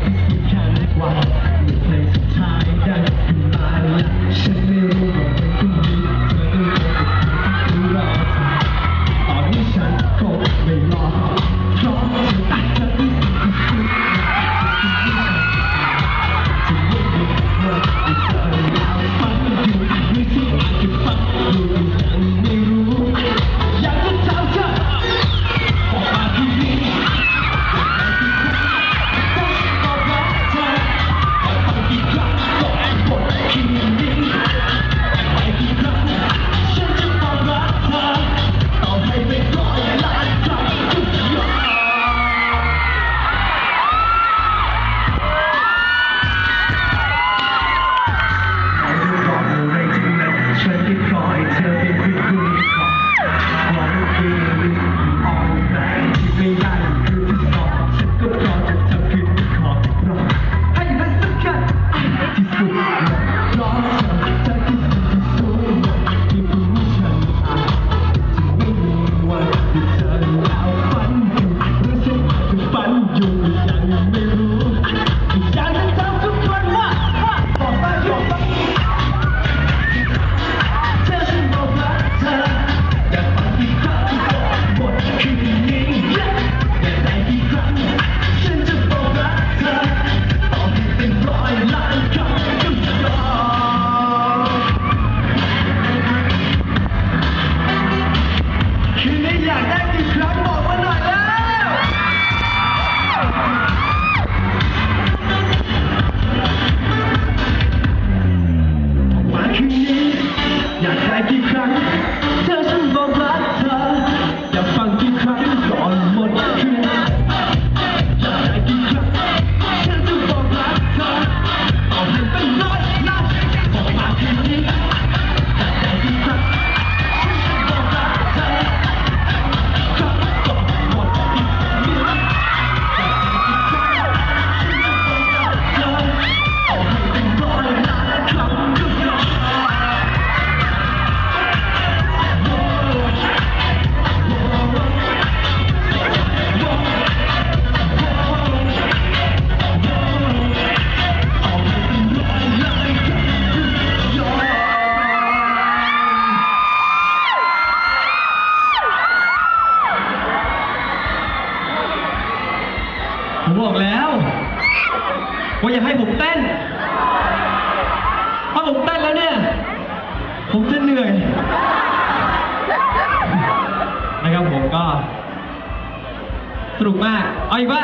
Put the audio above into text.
time is wild. ผมบอกแล้วว่าอย่าให้ผมเต้น ถ้าผมเต้นแล้วเนี่ย ผมจะเหนื่อย นะครับผมก็ สนุกมาก เอาอีกป่ะ